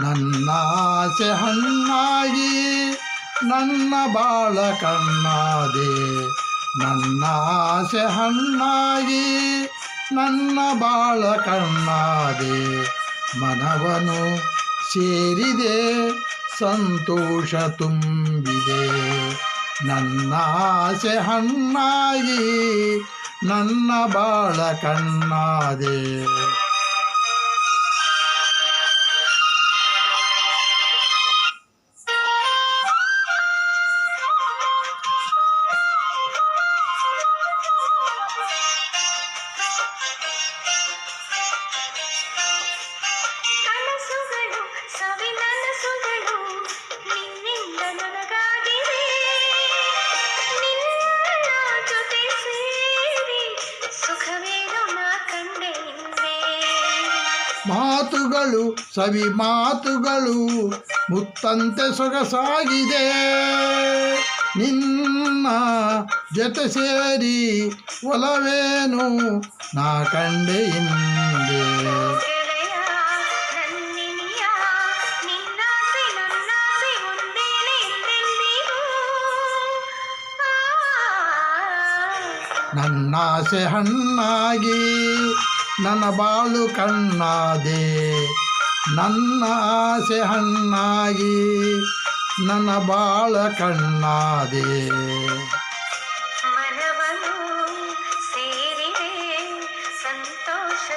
ನನ್ನಾಸೆ ಹಣ್ಣಾಗಿ ನನ್ನ ಬಾಳ ಕಣ್ಣಾದೆ. ನನ್ನಾಸೆ ಹಣ್ಣಾಗಿ ನನ್ನ ಬಾಳ ಕಣ್ಣಾದೆ ಮನವನು ಸೇರಿದೆ ಸಂತೋಷ ತುಂಬಿದೆ. ನನ್ನ ಆಸೆ ಹಣ್ಣಾಗಿ ನನ್ನ ಬಾಳ ಕಣ್ಣಾದೆ. ಮಾತುಗಳು ಸವಿ ಮಾತುಗಳು ಮುತ್ತಂತೆ ಸೊಗಸಾಗಿದೆ. ನಿನ್ನ ಜೊತೆ ಸೇರಿ ಒಲವೇನು ನಾ ಕಂಡೆ ಹಿಂದೆ. ಆ ನನ್ನಾಸೆ ಹಣ್ಣಾಗಿ ನನ್ನ ಬಾಳು ಕಣ್ಣಾದೆ. ನನ್ನ ಆಸೆ ಹಣ್ಣಾಗಿ ನನ್ನ ಬಾಳ ಕಣ್ಣಾದೆ. ಸಂತೋಷ